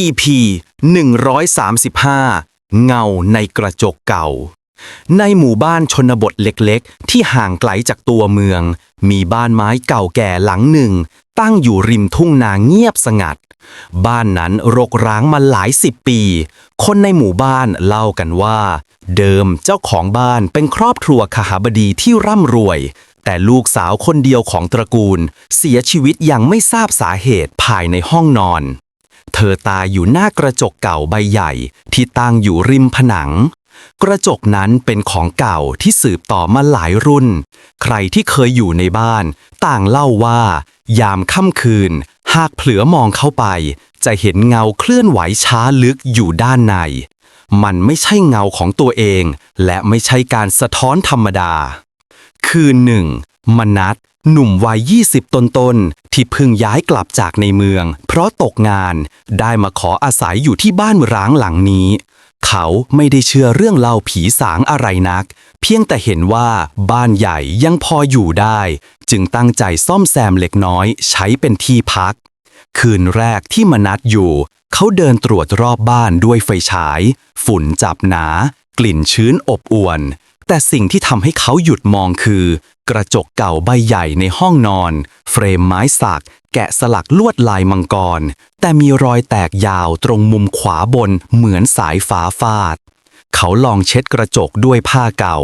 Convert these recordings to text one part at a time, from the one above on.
EP 135 เงาในกระจกเก่า ในหมู่บ้านชนบทเล็กๆ ที่ห่างไกลจากตัวเมือง มีบ้านไม้เก่าแก่หลังหนึ่ง ตั้งอยู่ริมทุ่งนาเงียบสงัด บ้านนั้นรกร้างมาหลายสิบปี คนในหมู่บ้านเล่ากันว่า เดิมเจ้าของบ้านเป็นครอบครัวขหาบดีที่ร่ำรวย แต่ลูกสาวคนเดียวของตระกูล เสียชีวิตอย่างไม่ทราบสาเหตุภายในห้องนอน เธอตายอยู่หน้ากระจกเก่าใบใหญ่ที่ตั้งอยู่ริมผนัง กระจกนั้นเป็นของเก่าที่สืบต่อมาหลายรุ่น ใครที่เคยอยู่ในบ้าน ต่างเล่าว่า ยามค่ำคืน หากเผลอมองเข้าไป จะเห็นเงาเคลื่อนไหวช้าลึกอยู่ด้านใน มันไม่ใช่เงาของตัวเอง และไม่ใช่การสะท้อนธรรมดา คืนหนึ่ง มนัดหนุ่มวัย 20ต้นที่เพิ่งย้ายกลับจากในเมือง เพราะตกงานได้มาขออาศัยอยู่ที่บ้านร้างหลังนี้ เขาไม่ได้เชื่อเรื่องเล่าผีสางอะไรนัก เพียงแต่เห็นว่าบ้านใหญ่ยังพออยู่ได้ จึงตั้งใจซ่อมแซมเล็กน้อยใช้เป็นที่พัก คืนแรกที่มนัดอยู่ เขาเดินตรวจรอบบ้านด้วยไฟฉาย ฝุ่นจับหนา กลิ่นชื้นอบอวน แต่สิ่งที่ทำให้เขาหยุดมองคือ กระจกเก่าใบใหญ่ในห้องนอน เฟรมไม้สัก แกะสลักลวดลายมังกร แต่มีรอยแตกยาวตรงมุมขวาบนเหมือนสายฟ้าฟาด เขาลองเช็ดกระจกด้วยผ้าเก่า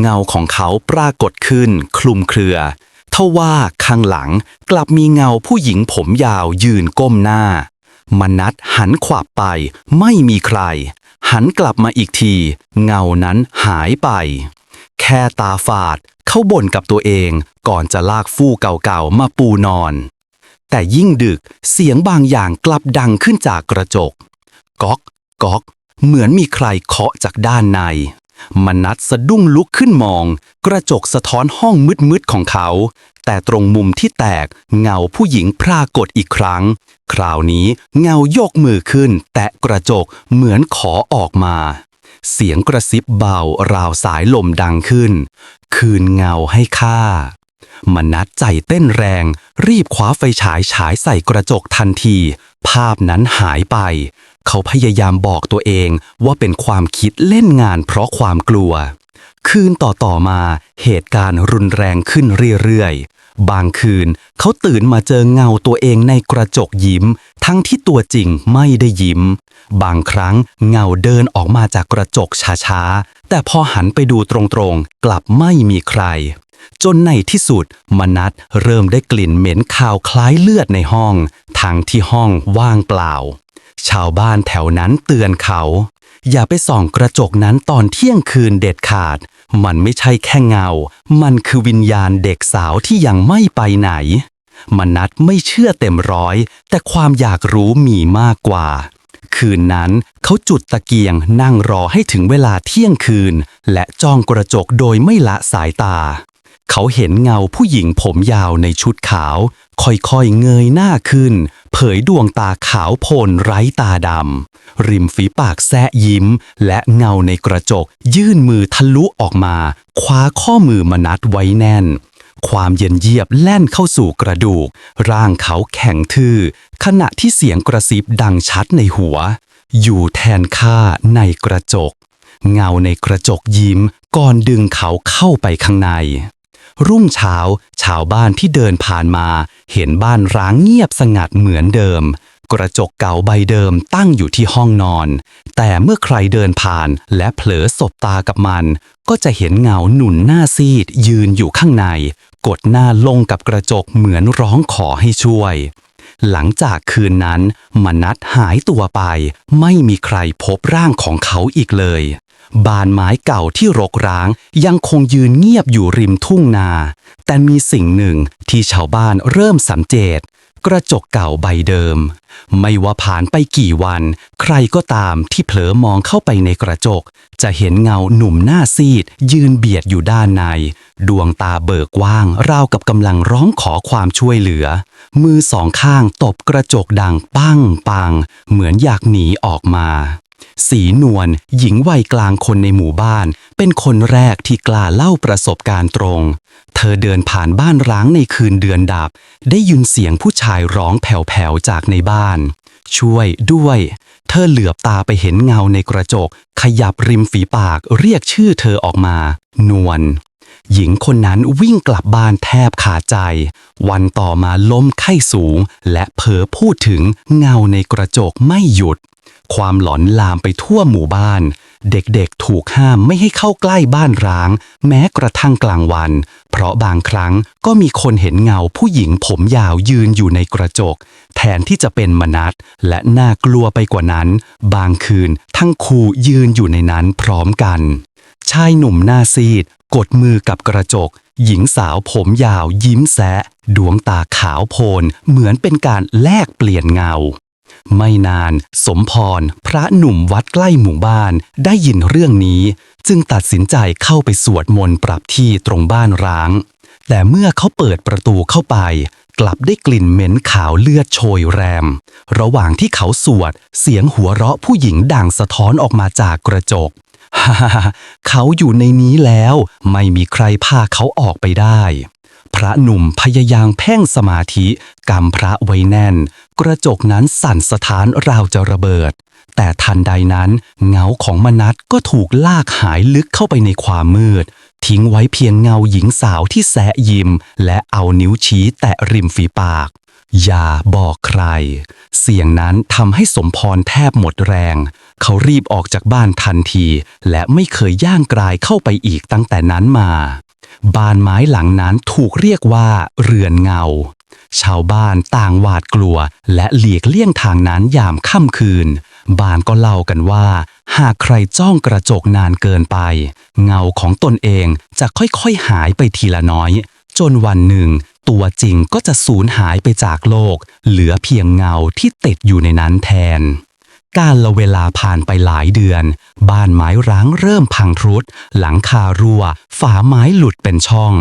เงาของเขาปรากฏขึ้น คลุมเครือทว่าข้างหลังกลับมีเงาผู้หญิงผมยาวยืนก้มหน้ามนัดหันขวับไปไม่มีใคร หันกลับมาอีกที เงานั้นหายไป แค่ตาฝาดเขาบ่นกับตัวเองก่อนจะลากฟูกเก่าๆมาปูนอน แต่ยิ่งดึกเสียงบางอย่างกลับดังขึ้นจากกระจก ก๊อก ก๊อก เหมือนมีใครเคาะจากด้านใน มนัดสะดุ้งลุกขึ้นมอง กระจกสะท้อนห้องมืดๆของเขา แต่ตรงมุมที่แตกเงาผู้หญิงปรากฏอีกครั้ง คราวนี้เงายกมือขึ้น แตะกระจกเหมือนขอออกมา เสียงกระซิบเบาราวสายลมดังขึ้น คืนเงาให้ข้ามนัดใจเต้นแรง รีบคว้าไฟฉายฉายใส่กระจกทันที ภาพนั้นหายไป เขาพยายามบอกตัวเองว่าเป็นความคิดเล่นงานเพราะความกลัว คืนต่อต่อมาเหตุการณ์รุนแรงขึ้นเรื่อยๆ บางคืนเขาตื่นมาเจอเงาตัวเองในกระจกยิ้ม ทั้งที่ตัวจริงไม่ได้ยิ้ม บางครั้งเงาเดินออกมาจากกระจกช้าๆ แต่พอหันไปดูตรงๆ กลับไม่มีใคร จนในที่สุดมนัดเริ่มได้กลิ่นเหม็นคาวคล้ายเลือดในห้อง ทั้งที่ห้องว่างเปล่า ชาวบ้านแถวนั้นเตือนเขา อย่าไปส่องกระจกนั้นตอนเที่ยงคืนเด็ดขาด มันไม่ใช่แค่เงา มันคือวิญญาณเด็กสาวที่ยังไม่ไปไหน มนัดไม่เชื่อเต็มร้อย แต่ความอยากรู้มีมากกว่า คืนนั้นเขาจุดตะเกียงนั่งรอให้ถึงเวลาเที่ยงคืน และจ้องกระจกโดยไม่ละสายตา เขาเห็นเงาผู้หญิงผมยาวในชุดขาว ค่อยๆเงยหน้าขึ้น เผยดวงตาขาวโพลนไร้ตาดำ ริมฝีปากแซะยิ้ม และเงาในกระจก ยื่นมือทะลุออกมา คว้าข้อมือมนัดไว้แน่น ความเย็นเยียบแล่นเข้าสู่กระดูก ร่างเขาแข็งทื่อ ขณะที่เสียงกระซิบดังชัดในหัว อยู่แทนข้าในกระจก เงาในกระจกยิ้มก่อนดึงเขาเข้าไปข้างใน รุ่งเช้า ชาวบ้านที่เดินผ่านมา เห็นบ้านร้างเงียบสงัดเหมือนเดิม กระจกเก่าใบเดิมตั้งอยู่ที่ห้องนอน แต่เมื่อใครเดินผ่านและเผลอสบตากับมัน ก็จะเห็นเงาหนุนหน้าซีด ยืนอยู่ข้างใน กดหน้าลงกับกระจกเหมือนร้องขอให้ช่วย หลังจากคืนนั้นมนัดหายตัวไป ไม่มีใครพบร่างของเขาอีกเลย บานไม้เก่าที่รกร้าง ยังคงยืนเงียบอยู่ริมทุ่งนา แต่มีสิ่งหนึ่งที่ชาวบ้านเริ่มสังเกตกระจกเก่าใบเดิม ไม่ว่าผ่านไปกี่วัน ใครก็ตามที่เผลอมองเข้าไปในกระจก จะเห็นเงาหนุ่มหน้าซีด ยืนเบียดอยู่ด้านใน ดวงตาเบิกว่าง ราวกับกำลังร้องขอความช่วยเหลือ มือสองข้างตบกระจกดังปังปัง เหมือนอยากหนีออกมา สีนวลหญิงวัยกลางคนในหมู่บ้าน เป็นคนแรกที่กล้าเล่าประสบการณ์ตรง เธอเดินผ่านบ้านร้างในคืนเดือนดับ ได้ยินเสียงผู้ชายร้องแผ่วๆจากในบ้าน ช่วยด้วย เธอเหลือบตาไปเห็นเงาในกระจก ขยับริมฝีปากเรียกชื่อเธอออกมา นวลหญิงคนนั้นวิ่งกลับบ้านแทบขาดใจ วันต่อมาล้มไข้สูง และเผลอพูดถึงเงาในกระจกไม่หยุด ความหลอนลามไปทั่วหมู่บ้าน เด็กๆถูกห้ามไม่ให้เข้าใกล้บ้านร้าง แม้กระทั่งกลางวัน เพราะบางครั้งก็มีคนเห็นเงาผู้หญิงผมยาวยืนอยู่ในกระจก แทนที่จะเป็นมนัสและน่ากลัวไปกว่านั้น บางคืนทั้งคู่ยืนอยู่ในนั้นพร้อมกัน ชายหนุ่มหน้าซีด กดมือกับกระจก หญิงสาวผมยาวยิ้มแซะ ดวงตาขาวโพลนเหมือนเป็นการแลกเปลี่ยนเงา ไม่นาน สมพร พระหนุ่มวัดใกล้หมู่บ้าน ได้ยินเรื่องนี้ จึงตัดสินใจเข้าไปสวดมนต์ปรับที่ตรงบ้านร้าง แต่เมื่อเขาเปิดประตูเข้าไป กลับได้กลิ่นเหม็นขาวเลือดโชยแรม ระหว่างที่เขาสวด เสียงหัวเราะผู้หญิงดังสะท้อนออกมาจากกระจกฮ่าเขาอยู่ในนี้แล้ว ไม่มีใครพาเขาออกไปได้ พระหนุ่มพยายามเพ่งสมาธิกำพระไว้แน่น กระจกนั้นสั่นสะท้านราวจะระเบิด แต่ทันใดนั้นเงาของมนัสก็ถูกลากหายลึกเข้าไปในความมืด ทิ้งไว้เพียงเงาหญิงสาวที่แสะยิ้มและเอานิ้วชี้แตะริมฝีปาก อย่าบอกใคร เสียงนั้นทำให้สมพรแทบหมดแรง เขารีบออกจากบ้านทันที และไม่เคยย่างกรายเข้าไปอีกตั้งแต่นั้นมา บ้านไม้หลังนั้นถูกเรียกว่า เรือนเงา ชาวบ้านต่างหวาดกลัว และหลีกเลี่ยงทางนั้นยามค่ำคืน บานก็เล่ากันว่า หากใครจ้องกระจกนานเกินไป เงาของตนเองจะค่อยๆหายไปทีละน้อย จนวันหนึ่ง ตัวจริงก็จะสูญหายไปจากโลก เหลือเพียงเงาที่ติดอยู่ในนั้นแทน การละเวลาผ่านไปหลายเดือน บ้านไม้ร้างเริ่มพังทรุด หลังคารั่ว ฝาไม้หลุดเป็นช่อง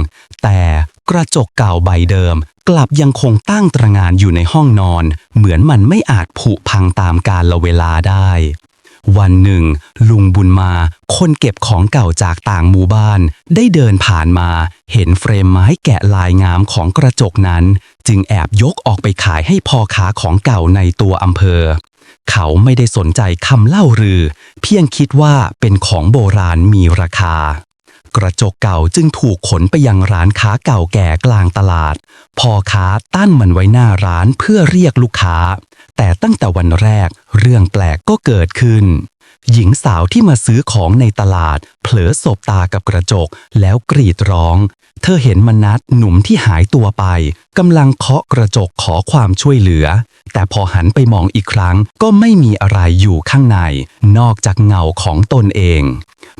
แต่กระจกเก่าใบเดิม กลับยังคงตั้งตระงานอยู่ในห้องนอน เหมือนมันไม่อาจผุพังตามกาลเวลาได้ วันหนึ่ง ลุงบุญมา คนเก็บของเก่าจากต่างหมู่บ้าน ได้เดินผ่านมา เห็นเฟรมไม้แกะลายงามของกระจกนั้น จึงแอบยกออกไปขายให้พ่อค้าของเก่าในตัวอำเภอ เขาไม่ได้สนใจคำเล่ารือ เพียงคิดว่าเป็นของโบราณมีราคา กระจกเก่าจึงถูกขนไปยังร้านค้าเก่าแก่กลางตลาด พ่อค้าตั้นมันไว้หน้าร้านเพื่อเรียกลูกค้า แต่ตั้งแต่วันแรกเรื่องแปลกก็เกิดขึ้น หญิงสาวที่มาซื้อของในตลาด เผลอสบตากับกระจกแล้วกรีดร้อง เธอเห็นมนัดหนุ่มที่หายตัวไปกำลังเคาะกระจกขอความช่วยเหลือ แต่พอหันไปมองอีกครั้งก็ไม่มีอะไรอยู่ข้างใน นอกจากเงาของตนเอง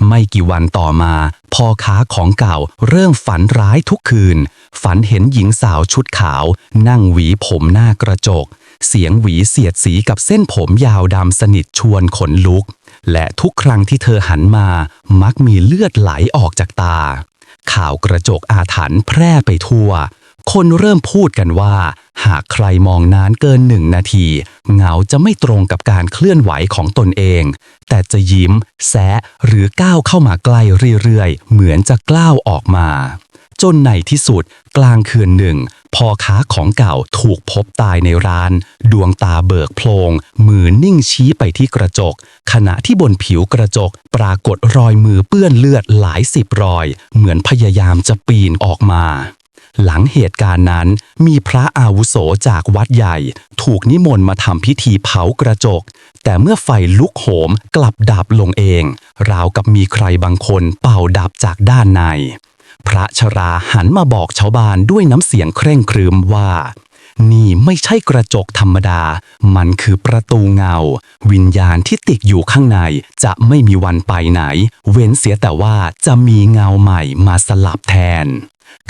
ไม่กี่วันต่อมาพ่อค้าของเก่าเริ่มฝันร้ายทุกคืน ฝันเห็นหญิงสาวชุดขาว นั่งหวีผมหน้ากระจก เสียงหวีเสียดสีกับเส้นผมยาวดำสนิทชวนขนลุก และทุกครั้งที่เธอหันมามักมีเลือดไหลออกจากตา ข่าวกระจกอาถรรพ์แพร่ไปทั่ว คนเริ่มพูดกันว่า หากใครมองนานเกินหนึ่งนาที เงาจะไม่ตรงกับการเคลื่อนไหวของตนเอง แต่จะยิ้ม แซะหรือก้าวเข้ามาใกล้เรื่อยๆ เหมือนจะกล้าวออกมา จนในที่สุดกลางคืนหนึ่งพ่อค้าของเก่าถูกพบตายในร้าน ดวงตาเบิกโพลง มือนิ่งชี้ไปที่กระจก ขณะที่บนผิวกระจก ปรากฏรอยมือเปื้อนเลือดหลายสิบรอย เหมือนพยายามจะปีนออกมา หลังเหตุการณ์นั้น มีพระอาวุโสจากวัดใหญ่ ถูกนิมนต์มาทำพิธีเผากระจก แต่เมื่อไฟลุกโหมกลับดับลงเอง ราวกับมีใครบางคนเป่าดับจากด้านใน พระชราหันมาบอกชาวบ้านด้วยน้ำเสียงเคร่งครึมว่า นี่ไม่ใช่กระจกธรรมดา มันคือประตูเงา วิญญาณที่ติดอยู่ข้างใน จะไม่มีวันไปไหน เว้นเสียแต่ว่าจะมีเงาใหม่มาสลับแทน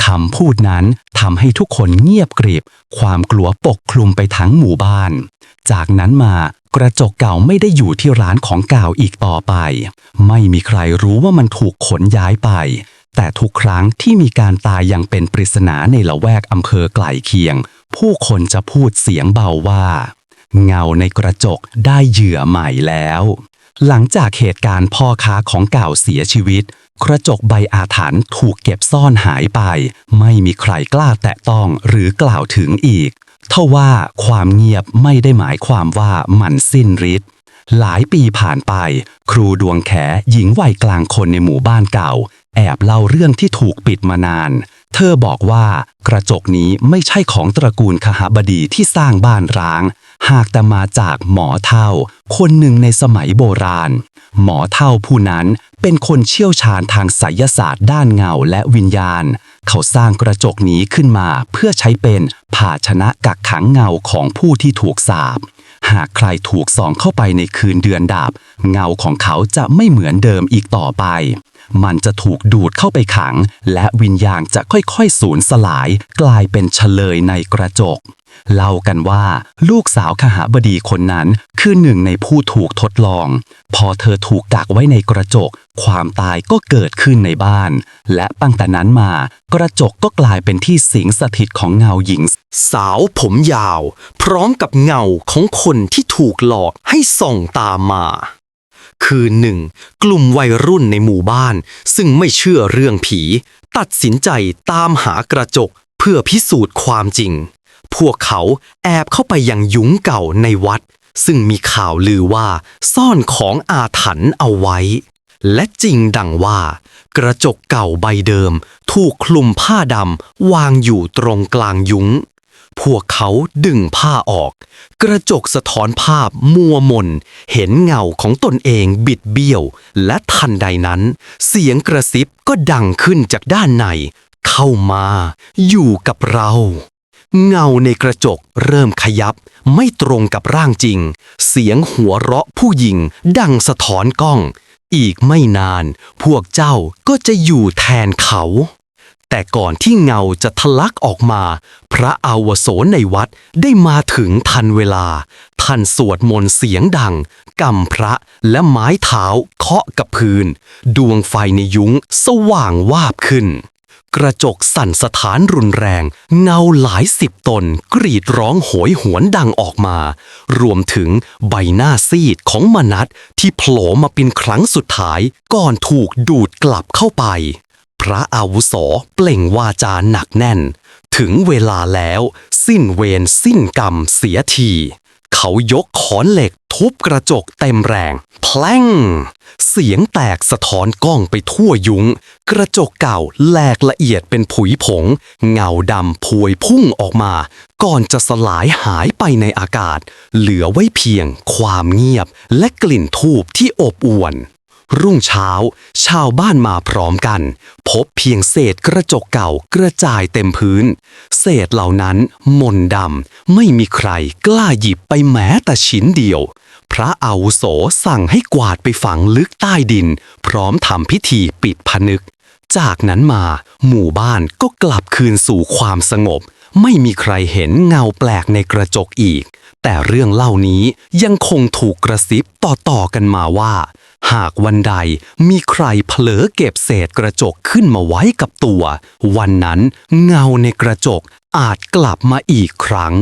คำพูดนั้นทำให้ทุกคนเงียบกริบ ความกลัวปกคลุมไปทั้งหมู่บ้าน จากนั้นมากระจกเก่าไม่ได้อยู่ที่ร้านของเก่าอีกต่อไป ไม่มีใครรู้ว่ามันถูกขนย้ายไป แต่ทุกครั้งที่มีการตายอย่างเป็นปริศนาในละแวกอำเภอไกลเคียง ผู้คนจะพูดเสียงเบาว่า เงาในกระจกได้เหยื่อใหม่แล้ว หลังจากเหตุการณ์พ่อค้าของเก่าเสียชีวิต กระจกใบอาถรรพ์ถูกเก็บซ่อนหายไป ไม่มีใครกล้าแตะต้องหรือกล่าวถึงอีกเท่าว่าความเงียบไม่ได้หมายความว่ามันสิ้นฤทธิ์หลายปีผ่านไป ครูดวงแขหญิงวัยกลางคนในหมู่บ้านเก่า แอบเล่าเรื่องที่ถูกปิดมานาน เธอบอกว่ากระจกนี้ไม่ใช่ของตระกูลคหบดีที่สร้างบ้านร้าง หากแต่มาจากหมอเท่า คนหนึ่งในสมัยโบราณ หมอเท่าผู้นั้นเป็นคนเชี่ยวชาญทางไสยศาสตร์ด้านเงาและวิญญาณ เขาสร้างกระจกนี้ขึ้นมาเพื่อใช้เป็นภาชนะกักขังเงาของผู้ที่ถูกสาปหากใครถูกส่องเข้าไปในคืนเดือนดาบ เงาของเขาจะไม่เหมือนเดิมอีกต่อไป มันจะถูกดูดเข้าไปขัง และวิญญาณจะค่อยๆสูญสลาย กลายเป็นเฉลยในกระจก เล่ากันว่าลูกสาวขหาบดีคนนั้นคือหนึ่งในผู้ถูกทดลอง พอเธอถูกกักไว้ในกระจก ความตายก็เกิดขึ้นในบ้าน และตั้งแต่นั้นมา กระจกก็กลายเป็นที่สิงสถิตของเงาหญิง สาวผมยาว พร้อมกับเงาของคนที่ถูกหลอกให้ส่องตามมา คือหนึ่งกลุ่มวัยรุ่นในหมู่บ้าน ซึ่งไม่เชื่อเรื่องผี ตัดสินใจตามหากระจกเพื่อพิสูจน์ความจริง พวกเขาแอบเข้าไปยังยุ้งเก่าในวัด ซึ่งมีข่าวลือว่าซ่อนของอาถรรพ์เอาไว้ และจริงดังว่า กระจกเก่าใบเดิม ถูกคลุมผ้าดำวางอยู่ตรงกลางยุ้ง พวกเขาดึงผ้าออก กระจกสะท้อนภาพมัวมน เห็นเงาของตนเองบิดเบี้ยว และทันใดนั้น เสียงกระซิบก็ดังขึ้นจากด้านใน เข้ามา อยู่กับเรา เงาในกระจกเริ่มขยับ ไม่ตรงกับร่างจริง เสียงหัวเราะผู้หญิง ดังสะท้อนกล้อง อีกไม่นาน พวกเจ้าก็จะอยู่แทนเขา แต่ก่อนที่เงาจะทะลักออกมา พระอาวโสในวัดได้มาถึงทันเวลา ท่านสวดมนต์เสียงดังกำพระและไม้เท้าเคาะกับพื้น ดวงไฟในยุ้งสว่างวาบขึ้น กระจกสั่นสถานรุนแรง เงาหลายสิบตนกรีดร้องโหยหวนดังออกมา รวมถึงใบหน้าซีดของมนัตที่โผล่มาเป็นครั้งสุดท้ายก่อนถูกดูดกลับเข้าไป พระอาวุโสเปล่งวาจาหนักแน่น ถึงเวลาแล้ว สิ้นเวรสิ้นกรรมเสียที เขายกขอนเหล็กทุบกระจกเต็มแรง แพล่งเสียงแตกสะท้อนกล้องไปทั่วยุง้ง กระจกเก่าแหลกละเอียดเป็นผุยผง เงาดำพวยพุ่งออกมา ก่อนจะสลายหายไปในอากาศ เหลือไว้เพียงความเงียบและกลิ่นทูบที่อบอวน รุ่งเช้า ชาวบ้านมาพร้อมกัน พบเพียงเศษกระจกเก่ากระจายเต็มพื้น เศษเหล่านั้นมนดำไม่มีใครกล้าหยิบไปแม้แต่ชิ้นเดียว พระอาวุโสสั่งให้กวาดไปฝังลึกใต้ดิน พร้อมทำพิธีปิดผนึก จากนั้นมาหมู่บ้านก็กลับคืนสู่ความสงบ ไม่มีใครเห็นเงาแปลกในกระจกอีก แต่เรื่องเล่านี้ยังคงถูกกระซิบต่อๆกันมาว่า หากวันใดมีใครเผลอเก็บเศษกระจกขึ้นมาไว้กับตัว วันนั้นเงาในกระจกอาจกลับมาอีกครั้ง